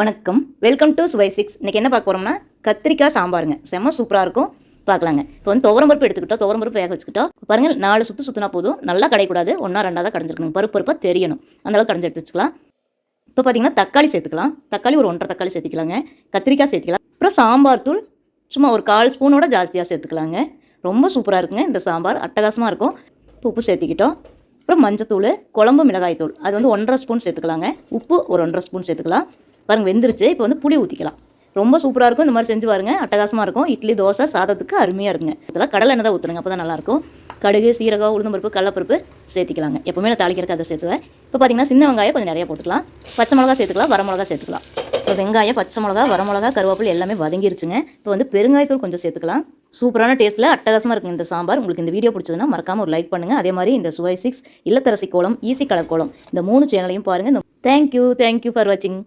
வணக்கம். Welcome to சுவை six இன்றைக்கி என்ன பார்க்க போகிறோம்னா கத்திரிக்காய் சாம்பாருங்க. செம்ம சூப்பராக இருக்கும். பார்க்கலாங்க. இப்போ வந்து துவரம் பருப்பு எடுத்துக்கிட்டோம். துவரம் பருப்பு வேக வச்சுக்கிட்டோம். பாருங்கள் நாலு சுற்று சுற்றினா போதும். நல்லா கடைக்கூடாது ஒன்றா ரெண்டாக தான் கடைஞ்சிருக்கணும். பருப்பு பருப்பாக தெரியணும். அந்த அளவுக்கு கடைஞ்சி எடுத்து வச்சுக்கலாம். இப்போ பார்த்தீங்கன்னா தக்காளி சேர்த்துக்கலாம். தக்காளி ஒரு ஒன்றரை தக்காளி சேர்த்துக்கலாங்க. கத்திரிக்காய் சேர்த்துக்கலாம். அப்புறம் சாம்பார் தூள் சும்மா ஒரு கால் ஸ்பூனோட ஜாஸ்தியாக சேர்த்துக்கலாங்க. ரொம்ப சூப்பராக இருக்குங்க. இந்த சாம்பார் அட்டகாசமாக இருக்கும். இப்போ உப்பு சேர்த்துக்கிட்டோம். அப்புறம் மஞ்சத்தூள் குழம்பு மிளகாய் தூள் அது வந்து ஒன்றரை ஸ்பூன் சேர்த்துக்கலாங்க. உப்பு ஒரு ஒன்றரை ஸ்பூன் சேர்த்துக்கலாம். பாருங்கள் வெந்துருச்சு. இப்போ வந்து புளி ஊற்றிக்கலாம் ரொம்ப சூப்பராக இருக்கும். இந்த மாதிரி செஞ்சு பாருங்க. அட்டகாசமாக இருக்கும். இட்லி தோசை சாதத்துக்கு அருமையாக இருக்குங்க. இதெல்லாம் கடலை எண்ணெய் தான் ஊற்றுங்க அப்போ தான் நல்லாயிருக்கும். கடுகு சீரகம் உளுந்தம்பருப்பு கடலப்பருப்பு சேர்த்திக்கலாங்க. எப்போவுமே நான் தாளிக்கிறதுக்கு அதை சேர்த்துவேன். இப்போ பார்த்தீங்கன்னா சின்ன வெங்காயம் கொஞ்சம் நிறையா போட்டுக்கலாம். பச்சை மிளகா சேர்த்துக்கலாம். வர மிளகா சேர்த்துக்கலாம். இப்போ வெங்காயம் பச்சை மிளகா வர மிளகா கருவேப்பிலை எல்லாமே வதங்கிருச்சுங்க. இப்போ வந்து பெருங்காயத்தூள் கொஞ்சம் சேர்த்துக்கலாம். சூப்பரான டேஸ்ட்டில் அட்டகாசமாக இருக்குங்க இந்த சாம்பார். உங்களுக்கு இந்த வீடியோ பிடிச்சதுன்னா மறக்காமல் ஒரு லைக் பண்ணுங்கள் அதே மாதிரி இந்த சுவை சிக்ஸ் இல்லத்தரசி கோலம் ஈஸி கலர் கோலம் இந்த மூணு சேனலையும் பாருங்கள் இந்த தேங்க்யூ தேங்க்யூ ஃபார் வாட்சிங்